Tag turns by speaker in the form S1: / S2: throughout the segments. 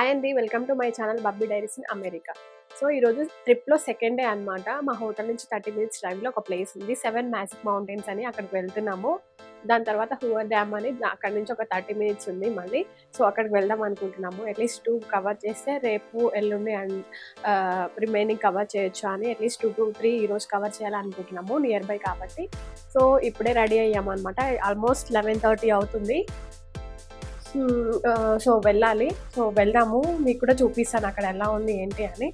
S1: Hi అండి welcome to my channel Babbi diaries in America so ఈరోజు ట్రిప్లో second day అన్నమాట. మా హోటల్ నుంచి థర్టీ మినిట్స్ డ్రైవ్లో ఒక ప్లేస్ ఉంది. సెవెన్ మ్యాజిక్ మౌంటైన్స్ అని అక్కడికి వెళ్తున్నాము. దాని తర్వాత హువర్ డ్యామ్ అని అక్కడ నుంచి ఒక థర్టీ మినిట్స్ ఉంది మళ్ళీ. సో అక్కడికి వెళ్దాం అనుకుంటున్నాము. అట్లీస్ట్ టూ కవర్ చేస్తే రేపు ఎల్లుండి అండ్ రిమైనింగ్ కవర్ చేయొచ్చు అని at least two to three ఈరోజు కవర్ చేయాలనుకుంటున్నాము నియర్ బై కాబట్టి. సో ఇప్పుడే రెడీ అయ్యాము అనమాట ఆల్మోస్ట్ లెవెన్ థర్టీ అవుతుంది. సో వెళ్ళాలి. సో వెళ్దాము. మీకు కూడా చూపిస్తాను అక్కడ ఎలా ఉంది ఏంటి అని.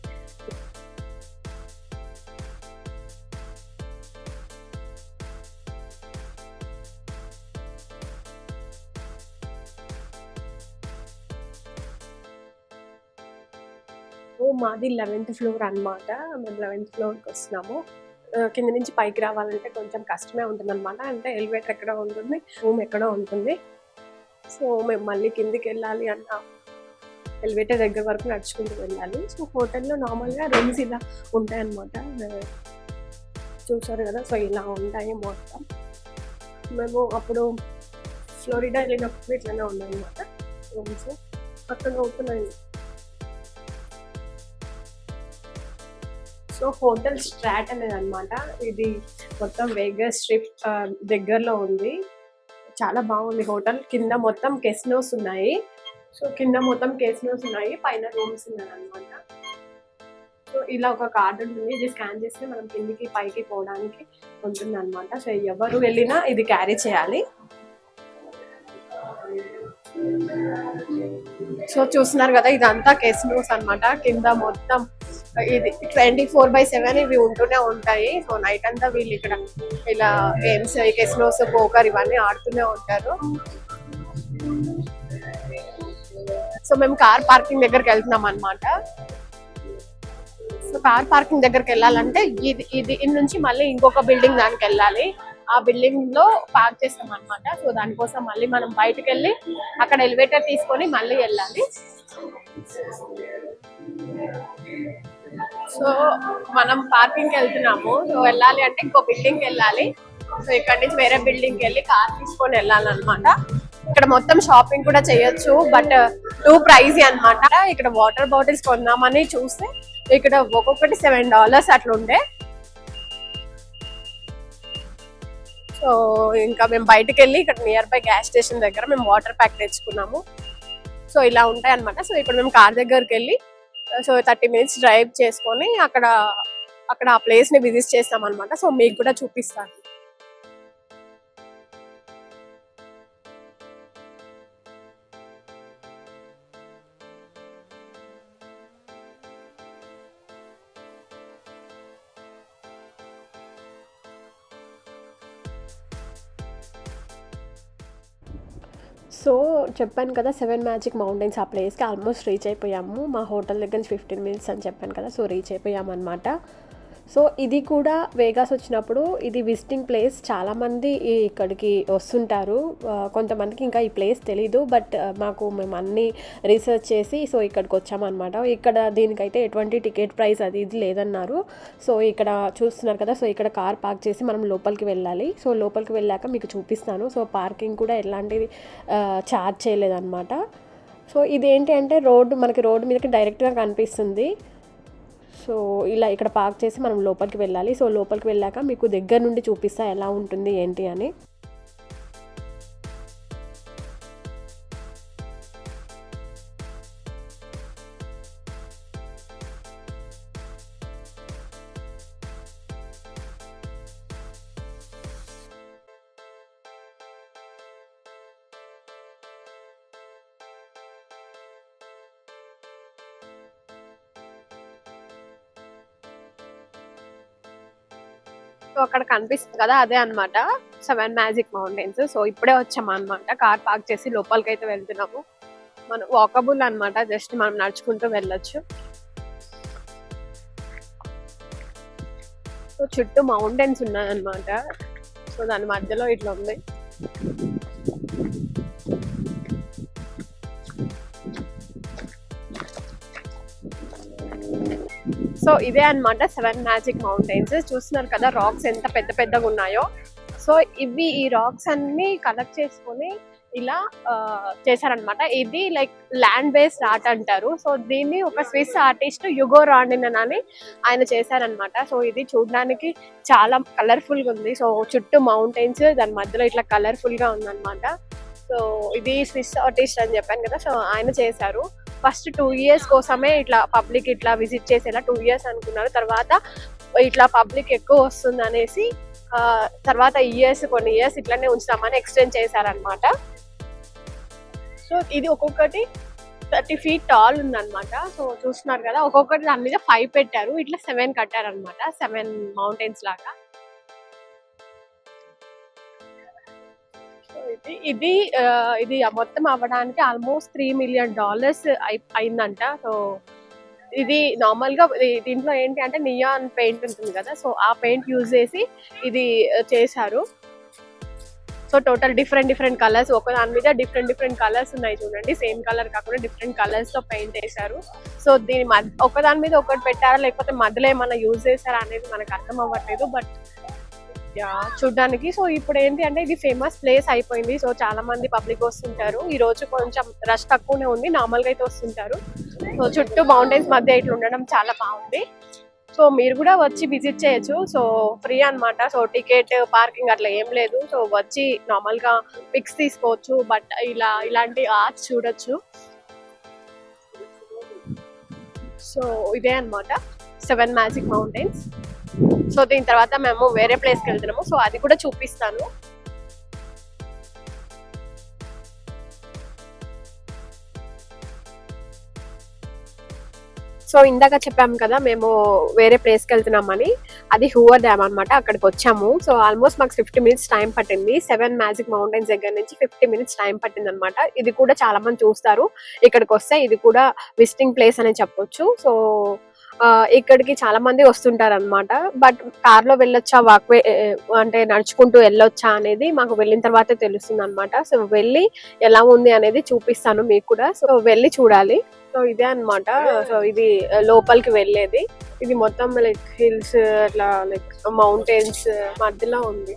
S1: ఓ మాది లెవెన్త్ ఫ్లోర్ అన్నమాట. మేము లెవెన్త్ ఫ్లోర్కి వస్తున్నాము. కింద నుంచి పైకి రావాలంటే కొంచెం కష్టమే ఉంటుంది అనమాట అంటే ఎలివేటర్ ఎక్కడ ఉంటుంది రూమ్ ఎక్కడో ఉంటుంది. సో మేము మళ్ళీ కిందికి వెళ్ళాలి అన్న ఎలివేటర్ దగ్గర వరకు నడుచుకుంటూ వెళ్ళాలి. సో హోటల్లో నార్మల్గా రూమ్స్ ఇలా ఉంటాయన్నమాట. చూసారు కదా? సో ఇలా ఉంటాయి మొత్తం. మేము అప్పుడు ఫ్లోరిడా వెళ్ళినప్పుడు ఇట్లానే ఉన్నాయన్నమాట రూమ్స్ అక్కడ ఓపెన్ అయింది. సో హోటల్ స్ట్రాట్ అనేది అనమాట ఇది మొత్తం వేగస్ స్ట్రిప్ దగ్గరలో ఉంది. చాలా బాగుంది హోటల్. కింద మొత్తం కెసినోస్ ఉన్నాయి. సో కింద మొత్తం కెసినోస్ ఉన్నాయి. పైన రూమ్స్ ఉన్నాయి అనమాట సో ఇలా ఒక కార్డు ఉంటుంది. ఇది స్కాన్ చేస్తే మనం కిందికి పైకి పోవడానికి ఉంటుంది అనమాట సో ఎవరు వెళ్ళినా ఇది క్యారీ చేయాలి. సో చూస్తున్నారు కదా ఇదంతా కెసినోస్ అన్నమాట. కింద మొత్తం ఇది ట్వంటీ ఫోర్ బై సెవెన్ ఇవి ఉంటూనే ఉంటాయి. సో నైట్ అంతా వీళ్ళు ఇక్కడ ఇలా గేమ్స్ కెసినోస్ పోకర్ ఇవన్నీ ఆడుతూనే ఉంటారు. సో మేము కార్ పార్కింగ్ దగ్గరికి వెళ్తున్నాం అనమాట సో కార్ పార్కింగ్ దగ్గరికి వెళ్ళాలంటే ఇది ఇది నుంచి మళ్ళీ ఇంకొక బిల్డింగ్ దానికి వెళ్ళాలి. ఆ బిల్డింగ్లో పార్క్ చేస్తాం అనమాట సో దానికోసం మళ్ళీ మనం బయటకు వెళ్ళి అక్కడ ఎలివేటర్ తీసుకొని మళ్ళీ వెళ్ళాలి. సో మనం పార్కింగ్కి వెళ్తున్నాము. సో వెళ్ళాలి అంటే ఇంకో బిల్డింగ్ వెళ్ళాలి. సో ఇక్కడ నుంచి వేరే బిల్డింగ్ వెళ్ళి కార్ తీసుకొని వెళ్ళాలన్నమాట. ఇక్కడ మొత్తం షాపింగ్ కూడా చేయొచ్చు. బట్ టూ ప్రైజ్ అన్నమాట. ఇక్కడ వాటర్ బాటిల్స్ కొందామని చూస్తే ఇక్కడ ఒక్కొక్కటి సెవెన్ డాలర్స్ అట్లా సో ఇంకా మేము బయటకు వెళ్ళి ఇక్కడ నియర్ బై గ్యాస్ స్టేషన్ దగ్గర మేము వాటర్ ప్యాక్ తెచ్చుకున్నాము. సో ఇలా ఉంటాయి అనమాట సో ఇక్కడ మేము కార్ దగ్గరికి వెళ్ళి సో థర్టీ మినిట్స్ డ్రైవ్ చేసుకొని అక్కడ అక్కడ ఆ ప్లేస్ని విజిట్ చేస్తాం అనమాట సో మీకు కూడా చూపిస్తాను. చెప్పాను కదా సెవెన్ మ్యాజిక్ మౌంటైన్స్ ఆ ప్లేస్కి ఆల్మోస్ట్ రీచ్ అయిపోయాము. మా హోటల్ దగ్గర నుంచి ఫిఫ్టీన్ మినిట్స్ అని చెప్పాను కదా సో రీచ్ అయిపోయాము అనమాట సో ఇది కూడా వేగాస్ వచ్చినప్పుడు ఇది విజిటింగ్ ప్లేస్ చాలామంది ఇక్కడికి వస్తుంటారు. కొంతమందికి ఇంకా ఈ ప్లేస్ తెలీదు బట్ మాకు మేము అన్ని రీసెర్చ్ చేసి సో ఇక్కడికి వచ్చామన్నమాట. ఇక్కడ దీనికైతే ఎటువంటి టికెట్ ప్రైస్ అది ఇది లేదన్నారు. సో ఇక్కడ చూస్తున్నారు కదా సో ఇక్కడ కార్ పార్క్ చేసి మనం లోపలికి వెళ్ళాలి. సో లోపలికి వెళ్ళాక మీకు చూపిస్తాను. సో పార్కింగ్ కూడా ఎలాంటిది ఛార్జ్ చేయలేదన్నమాట. సో ఇదేంటి అంటే రోడ్డు మనకి రోడ్డు మీదకి డైరెక్ట్గా కనిపిస్తుంది. సో ఇలా ఇక్కడ పార్క్ చేసి మనం లోపలికి వెళ్ళాలి. సో లోపలికి వెళ్ళాక మీకు దగ్గర నుండి చూపిస్తా ఎలా ఉంటుంది ఏంటి అని. సో అక్కడ కనిపిస్తుంది కదా అదే అన్నమాట. Seven magic mountains. సో ఇప్పుడే వచ్చాము అనమాట కార్ పార్క్ చేసి లోపలికి అయితే వెళ్తున్నాము. మన వాకబుల్ అన్నమాట. జస్ట్ మనం నడుచుకుంటూ వెళ్ళొచ్చు. సో చుట్టూ మౌంటైన్స్ ఉన్నాయన్నమాట. సో దాని మధ్యలో ఇట్లా ఉంది. సో ఇదే అన్నమాట సెవెన్ మ్యాజిక్ మౌంటైన్స్. చూస్తున్నారు కదా రాక్స్ ఎంత పెద్ద పెద్దగా ఉన్నాయో. సో ఇవి ఈ రాక్స్ అన్ని కలెక్ట్ చేసుకొని ఇలా ఆ, చేశారనమాట ఇది లైక్ ల్యాండ్ బేస్డ్ ఆర్ట్ అంటారు. సో దీన్ని ఒక స్విస్ ఆర్టిస్ట్ యుగో రాండినన్ అని ఆయన చేశారనమాట సో ఇది చూడడానికి చాలా కలర్ఫుల్గా ఉంది. సో చుట్టూ మౌంటైన్స్ దాని మధ్యలో ఇట్లా కలర్ఫుల్గా ఉందన్నమాట. సో ఇది స్విస్ ఆర్టిస్ట్ అని చెప్పాను కదా సో ఆయన చేశారు. ఫస్ట్ టూ ఇయర్స్ కోసమే ఇట్లా పబ్లిక్ ఇట్లా విజిట్ చేసేలా టూ ఇయర్స్ అనుకున్నారు. తర్వాత ఇట్లా పబ్లిక్ ఎక్కువ వస్తుంది అనేసి తర్వాత ఇయర్స్ కొన్ని ఇయర్స్ ఇట్లానే ఉంచుతామని ఎక్స్టెండ్ చేశారనమాట సో ఇది ఒక్కొక్కటి థర్టీ ఫీట్ టాల్ ఉందన్నమాట. సో చూస్తున్నారు కదా ఒక్కొక్కటి దాని మీద ఫైవ్ పెట్టారు. ఇట్లా సెవెన్ కట్టారనమాట సెవెన్ మౌంటైన్స్ లాగా. ఇది. ఇది ఇది మొత్తం అవ్వడానికి ఆల్మోస్ట్ త్రీ మిలియన్ డాలర్స్ అయిందంట. సో ఇది నార్మల్గా దీంట్లో ఏంటి అంటే నియాన్ పెయింట్ ఉంటుంది కదా. సో ఆ పెయింట్ యూజ్ చేసి ఇది చేశారు. So total different different colours ఒక దాని మీద డిఫరెంట్ డిఫరెంట్ కలర్స్ ఉన్నాయి చూడండి. సేమ్ కలర్ కాకుండా డిఫరెంట్ కలర్స్తో పెయింట్ వేశారు సో దీని మధ్య ఒక దాని మీద ఒకటి పెట్టారా? లేకపోతే మధ్యలో ఏమైనా యూజ్ చేశారా అనేది మనకు అర్థం అవ్వట్లేదు. బట్ చూడడానికి. సో ఇప్పుడు ఏంటి అంటే ఇది ఫేమస్ ప్లేస్ అయిపోయింది. సో చాలా మంది పబ్లిక్ వస్తుంటారు. ఈ రోజు కొంచెం రష్ తక్కువనే ఉంది. నార్మల్గా అయితే వస్తుంటారు. సో చుట్టూ మౌంటైన్స్ మధ్య ఇట్లా ఉండడం చాలా బాగుంది. సో మీరు కూడా వచ్చి విజిట్ చేయొచ్చు. సో ఫ్రీ అన్నమాట. సో టికెట్ పార్కింగ్ అట్లా ఏం లేదు. సో వచ్చి నార్మల్గా పిక్స్ తీసుకోవచ్చు. బట్ ఇలా ఇలాంటి ఆర్ట్స్ చూడొచ్చు. సో ఇదే అన్నమాట. సెవెన్ మ్యాజిక్ మౌంటైన్స్ సో దీని తర్వాత మేము వేరే ప్లేస్కి వెళ్తున్నాము. సో అది కూడా చూపిస్తాను. సో ఇందాక చెప్పాము కదా మేము వేరే ప్లేస్కి వెళ్తున్నామని. అది హూవర్ డ్యామ్ అన్నమాట అక్కడికి వచ్చాము. సో ఆల్మోస్ట్ మాకు ఫిఫ్టీ మినిట్స్ టైం పట్టింది. సెవెన్ మ్యాజిక్ మౌంటైన్స్ దగ్గర నుంచి ఫిఫ్టీ మినిట్స్ టైం పట్టింది అనమాట ఇది కూడా చాలా మంది చూస్తారు. ఇక్కడికి వస్తే ఇది కూడా విజిటింగ్ ప్లేస్ అని చెప్పొచ్చు. సో ఇక్కడికి చాలా మంది వస్తుంటారు అనమాట బట్ కార్లో వెళ్ళొచ్చా వాక్వే అంటే నడుచుకుంటూ వెళ్ళొచ్చా అనేది మాకు వెళ్ళిన తర్వాత తెలుస్తుంది అనమాట సో వెళ్ళి ఎలా ఉంది అనేది చూపిస్తాను మీకు కూడా. సో వెళ్ళి చూడాలి. సో ఇదే అన్నమాట. సో ఇది లోపలికి వెళ్ళేది. ఇది మొత్తం లైక్ హిల్స్ అట్లా లైక్ మౌంటైన్స్ మధ్యలో ఉంది.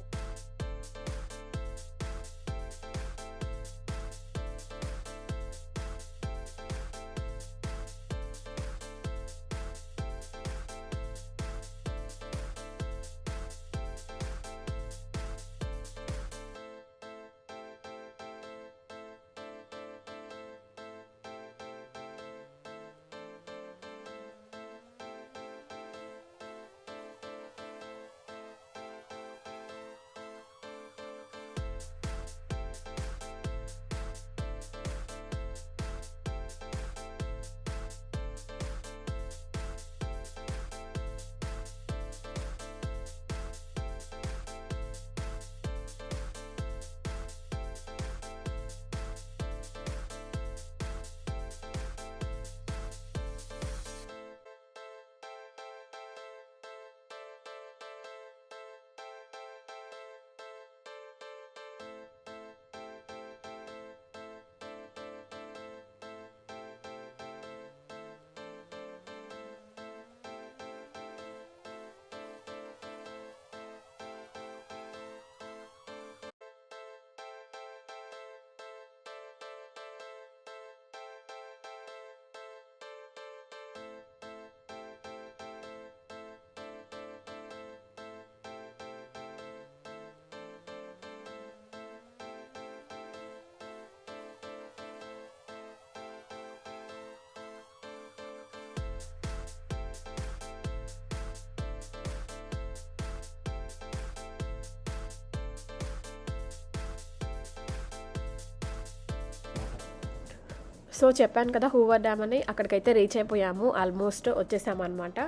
S1: సో చెప్పాను కదా హూవర్ డ్యామ్ అని అక్కడికైతే రీచ్ అయిపోయాము. ఆల్మోస్ట్ వచ్చేసాము అనమాట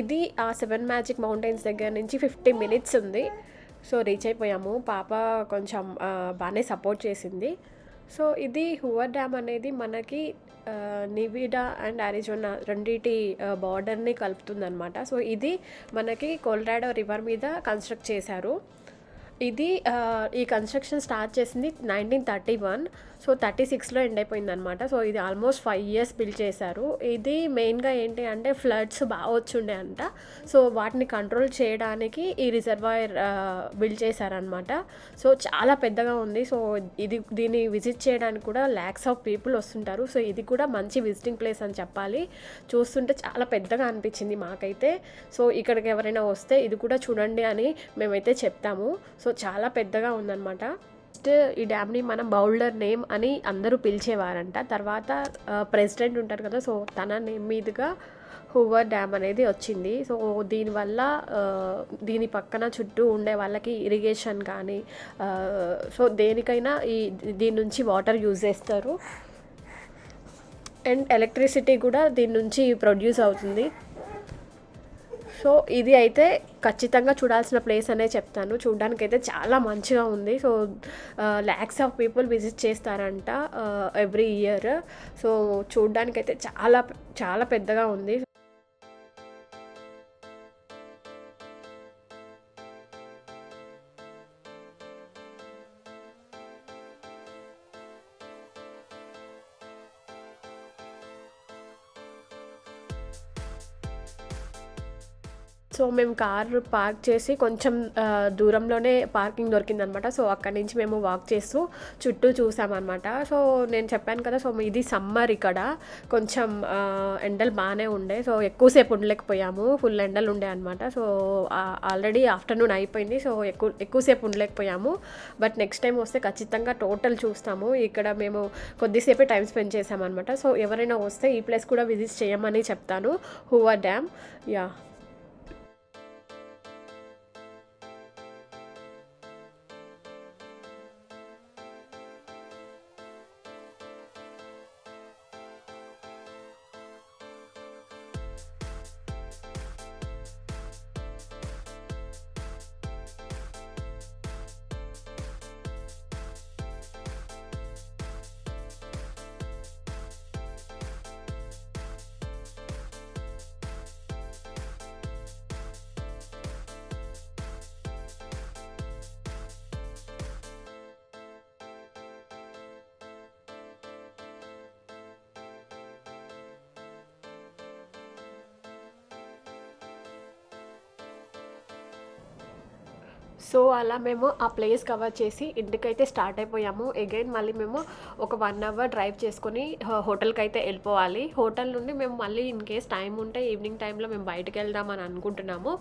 S1: ఇది ఆ సెవెన్ మ్యాజిక్ మౌంటైన్స్ దగ్గర నుంచి ఫిఫ్టీ మినిట్స్ ఉంది. సో రీచ్ అయిపోయాము. పాప కొంచెం బాగానే సపోర్ట్ చేసింది. సో ఇది హువర్ డ్యామ్ అనేది మనకి నివిడా అండ్ అరిజోనా రెండిటి బార్డర్ని కలుపుతుంది అనమాట సో ఇది మనకి కొల్రాడో రివర్ మీద కన్స్ట్రక్ట్ చేశారు. ఇది ఈ కన్‌స్ట్రక్షన్ స్టార్ట్ చేసింది 1931. సో, 36లో ఎండ్ అయిపోయిందనమాట. సో, ఇది ఆల్మోస్ట్ ఫైవ్ ఇయర్స్ బిల్డ్ చేశారు. ఇది మెయిన్‌గా ఏంటి అంటే ఫ్లడ్స్ బాగా వచ్చుండే అంట. సో, వాటిని కంట్రోల్ చేయడానికి ఈ రిజర్వాయర్ బిల్డ్ చేశారనమాట. సో, చాలా పెద్దగా ఉంది. సో, ఇది దీన్ని విజిట్ చేయడానికి కూడా ల్యాక్స్ ఆఫ్ పీపుల్ వస్తుంటారు. సో, ఇది కూడా మంచి విజిటింగ్ ప్లేస్ అని చెప్పాలి. చూస్తుంటే చాలా పెద్దగా అనిపించింది మాకైతే. సో, ఇక్కడికి ఎవరైనా వస్తే ఇది కూడా చూడండి అని మేమైతే చెప్తాము. సో, చాలా పెద్దగా ఉందన్నమాట ఫస్ట్ ఈ డ్యామ్‌ని మనం బౌల్డర్ నేమ్ అని అందరూ పిలిచేవారంట. తర్వాత ప్రెసిడెంట్ ఉంటారు కదా! సో, తన నేమ్ మీదుగా హూవర్ డ్యామ్ అనేది వచ్చింది. సో, దీనివల్ల దీని పక్కన చుట్టూ ఉండే వాళ్ళకి ఇరిగేషన్ కానీ సో, దేనికైనా ఈ దీని నుంచి వాటర్ యూజ్ చేస్తారు. అండ్ ఎలక్ట్రిసిటీ కూడా దీని నుంచి ప్రొడ్యూస్ అవుతుంది. సో, ఇది అయితే ఖచ్చితంగా చూడాల్సిన ప్లేస్ అనే చెప్తాను. చూడ్డానికైతే చాలా మంచిగా ఉంది. So, lakhs of people visit చేస్తారంట ఎవ్రీ ఇయర్. సో, చూడ్డానికైతే చాలా చాలా పెద్దగా ఉంది. మేము కారు పార్క్ చేసి కొంచెం దూరంలోనే పార్కింగ్ దొరికిందనమాట. సో, అక్కడి నుంచి మేము వాక్ చేస్తూ చుట్టూ చూసామనమాట. సో, నేను చెప్పాను కదా! సో, ఇది సమ్మర్ ఇక్కడ. కొంచెం ఎండలు బాగానే ఉండే. సో, ఎక్కువసేపు ఉండలేకపోయాము. ఫుల్ ఎండలు ఉండే అనమాట. సో, ఆల్రెడీ ఆఫ్టర్‌నూన్ అయిపోయింది. సో, ఎక్కువ ఎక్కువసేపు ఉండలేకపోయాము. బట్ నెక్స్ట్ టైం వస్తే ఖచ్చితంగా టోటల్ చూస్తాము. ఇక్కడ మేము కొద్దిసేపే టైం స్పెండ్ చేశామనమాట. సో, ఎవరైనా వస్తే ఈ ప్లేస్ కూడా విజిట్ చేయమని చెప్తాను. హువా డ్యామ్. యా సో, అలా మేము ఆ ప్లేస్ కవర్ చేసి ఇంటికైతే స్టార్ట్ అయిపోయాము. అగైన్ మళ్ళీ మేము ఒక వన్ అవర్ డ్రైవ్ చేసుకొని హోటల్కి అయితే వెళ్ళిపోవాలి హోటల్ నుండి మేము మళ్ళీ ఇన్ కేస్ టైం ఉంటే ఈవినింగ్ టైంలో మేము బయటికెళ్దాం అని అనుకుంటున్నాము.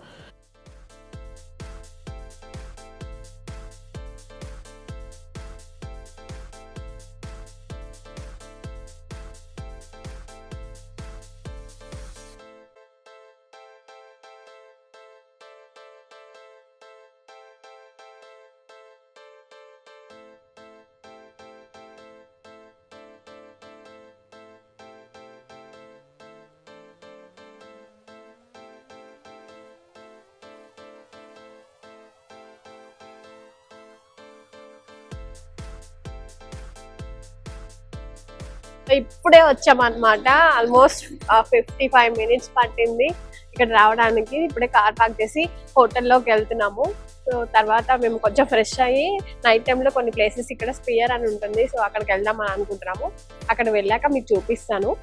S1: ఇప్పుడే వచ్చామన్నమాట ఆల్మోస్ట్ ఫిఫ్టీ ఫైవ్ మినిట్స్ పట్టింది ఇక్కడ రావడానికి. ఇప్పుడే కార్ పార్క్ చేసి హోటల్‌లోకెళ్తున్నాము. సో, తర్వాత మేము కొంచెం ఫ్రెష్ అయ్యి నైట్ టైంలో కొన్ని ప్లేసెస్ ఇక్కడ స్పియర్ అని ఉంటుంది. సో, అక్కడికెళ్దాం అని అనుకుంటున్నాము. అక్కడ వెళ్ళాక మీకు చూపిస్తాను.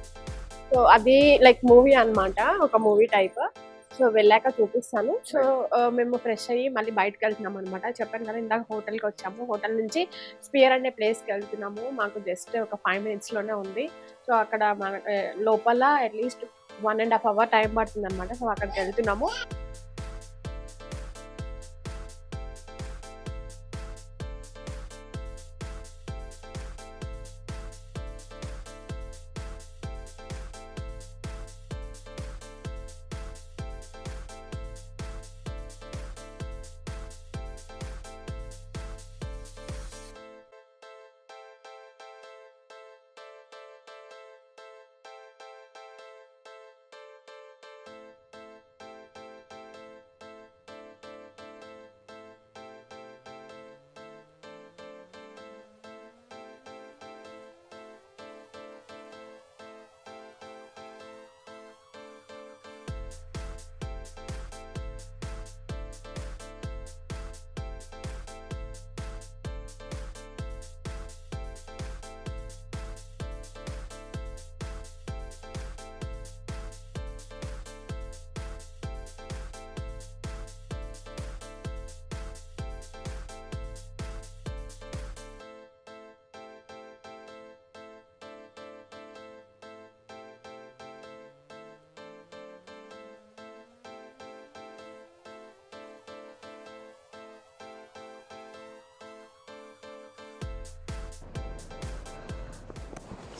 S1: సో, అది లైక్ మూవీ అనమాట. ఒక మూవీ టైప్. సో, వెళ్ళాక చూపిస్తాను. సో, మేము ఫ్రెష్ అయ్యి మళ్ళీ బయటికెళ్తున్నామనమాట. చెప్పాను కదా! ఇందాక హోటల్‌కొచ్చాము. హోటల్ నుంచి స్పియర్ అనే ప్లేస్‌కెళ్తున్నాము. మాకు జస్ట్ ఒక 5 మినిట్స్‌లోనే ఉంది. సో, అక్కడ మన లోపల అట్‌లీస్ట్ 1 ½ అవర్ టైం పడుతుందనమాట. సో, అక్కడికెళ్తున్నాము.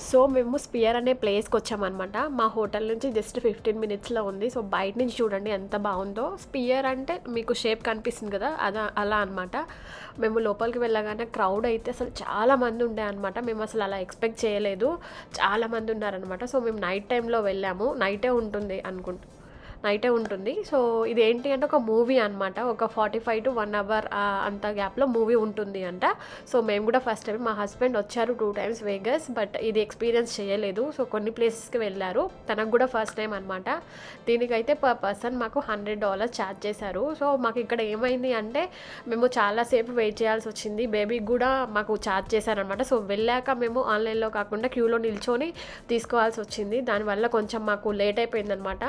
S1: సో మేము స్పియర్ అనే ప్లేస్కి వచ్చామన్నమాట. మా హోటల్ నుంచి జస్ట్ ఫిఫ్టీన్ మినిట్స్లో ఉంది. సో బయట నుంచి చూడండి ఎంత బాగుందో. స్పియర్ అంటే మీకు షేప్ కనిపిస్తుంది కదా అదా అలా అనమాట మేము లోపలికి వెళ్ళగానే క్రౌడ్ అయితే అసలు చాలా మంది ఉండే అనమాట మేము అసలు అలా ఎక్స్పెక్ట్ చేయలేదు. చాలా మంది ఉన్నారనమాట సో మేము నైట్ టైంలో వెళ్ళాము. నైటే ఉంటుంది అనుకుంటా నైటే ఉంటుంది. సో ఇది ఏంటి అంటే ఒక మూవీ అనమాట ఒక forty five to one hour అంత గ్యాప్లో మూవీ ఉంటుంది అంట. సో మేము కూడా ఫస్ట్ టైం మా హస్బెండ్ వచ్చారు టూ టైమ్స్ వేగస్ బట్ ఇది ఎక్స్పీరియన్స్ చేయలేదు. సో కొన్ని ప్లేసెస్కి వెళ్ళారు. తనకు కూడా ఫస్ట్ టైం అనమాట దీనికైతే పర్ పర్సన్ మాకు హండ్రెడ్ డాలర్స్ ఛార్జ్ చేశారు. సో మాకు ఇక్కడ ఏమైంది అంటే మేము చాలాసేపు వెయిట్ చేయాల్సి వచ్చింది. బేబీకి కూడా మాకు ఛార్జ్ చేశారనమాట సో వెళ్ళాక మేము ఆన్లైన్లో కాకుండా క్యూలో నిల్చొని తీసుకోవాల్సి వచ్చింది. దానివల్ల కొంచెం మాకు లేట్ అయిపోయిందనమాట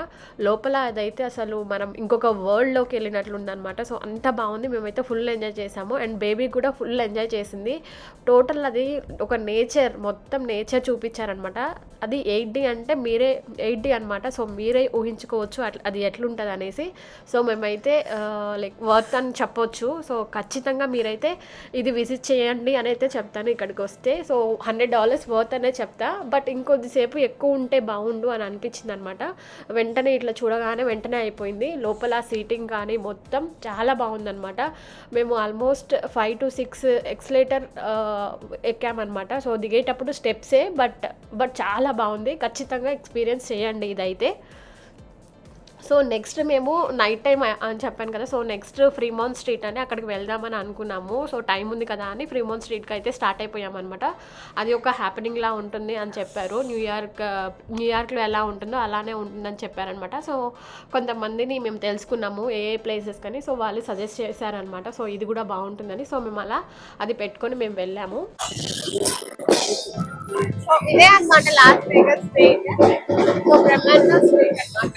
S1: లోపల అదైతే అసలు మనం ఇంకొక వరల్డ్లోకి వెళ్ళినట్లు ఉందన్నమాట. సో అంత బాగుంది. మేమైతే ఫుల్ ఎంజాయ్ చేసాము. అండ్ బేబీ కూడా ఫుల్ ఎంజాయ్ చేసింది. టోటల్ అది ఒక నేచర్ మొత్తం నేచర్ చూపించారనమాట అది ఎయిట్ డి అంటే మీరే ఎయిట్ డి అనమాట సో మీరే ఊహించుకోవచ్చు అట్లా అది ఎట్లుంటుంది అనేసి. సో మేమైతే లైక్ వర్త్ అని చెప్పొచ్చు. సో ఖచ్చితంగా మీరైతే ఇది విజిట్ చేయండి అని అయితే చెప్తాను ఇక్కడికి వస్తే. సో హండ్రెడ్ డాలర్స్ వర్త్ అనే చెప్తా. బట్ ఇంకొద్దిసేపు ఎక్కువ ఉంటే బాగుండు అని అనిపించింది అనమాట వెంటనే ఇట్లా అనగానే వెంటనే అయిపోయింది. లోపల సీటింగ్ కానీ మొత్తం చాలా బాగుందనమాట మేము almost five to six escalator ఎక్కామన్నమాట. So దిగేటప్పుడు స్టెప్సే బట్ బట్ చాలా బాగుంది. ఖచ్చితంగా ఎక్స్పీరియన్స్ చేయండి ఇదైతే. సో నెక్స్ట్ మేము నైట్ టైం అని చెప్పాను కదా సో నెక్స్ట్ ఫ్రీమోన్ స్ట్రీట్ అని అక్కడికి వెళ్దామని అనుకున్నాము. సో టైం ఉంది కదా అని ఫ్రీమోన్ స్ట్రీట్కి అయితే స్టార్ట్ అయిపోయామన్నమాట. అది ఒక హ్యాపెనింగ్ లా ఉంటుంది అని చెప్పారు. న్యూయార్క్ న్యూయార్క్లో ఎలా ఉంటుందో అలానే ఉంటుందని చెప్పారనమాట సో కొంతమందిని మేము తెలుసుకున్నాము ఏ ఏ ప్లేసెస్ కానీ. సో వాళ్ళు సజెస్ట్ చేశారనమాట సో ఇది కూడా బాగుంటుందని. సో మేము అలా అది పెట్టుకొని మేము వెళ్ళాము.
S2: సో ఇదే అనమాట లాస్ట్ వేగస్ స్ట్రీట్. సో బ్రహ్మాండ స్ట్రీట్ అన్నమాట.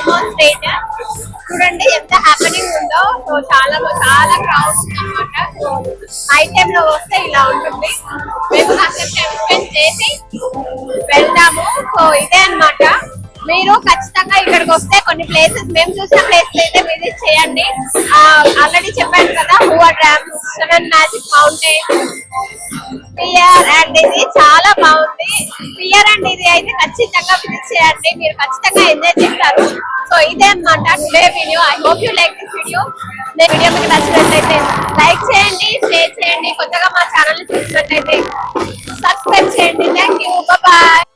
S2: అన్నమాట చూడండి ఎంత హ్యాపెనింగ్ ఉందో. సో చాలా చాలా క్రౌడ్ అన్నమాట సో నైట్ టైం లో వస్తే ఇలా ఉంటుంది. మేము కాసేపు టైం స్పెండ్ చేసి వెళ్దాము. సో ఇదే అన్నమాట. మీరు ఖచ్చితంగా ఇక్కడికి వస్తే కొన్ని ప్లేసెస్ మేము చూసిన ప్లేసెస్ అయితే విజిట్ చేయండి. ఆల్రెడీ చెప్పాను కదా Hoover Dam Seven Magic Mountain pier and ఇది చాలా బాగుంది. పియర్ అండ్ ఇది అయితే ఖచ్చితంగా విజిట్ చేయండి. మీరు ఖచ్చితంగా ఎంజాయ్ చేస్తారు. సో ఇదే అన్నమాట today video I hope you like this video నేను వీడియో మీకు నచ్చినట్లయితే లైక్ చేయండి షేర్ చేయండి. కొత్తగా మా ఛానల్ చూసినట్లయితే సబ్స్క్రైబ్ చేయండి. Thank you bye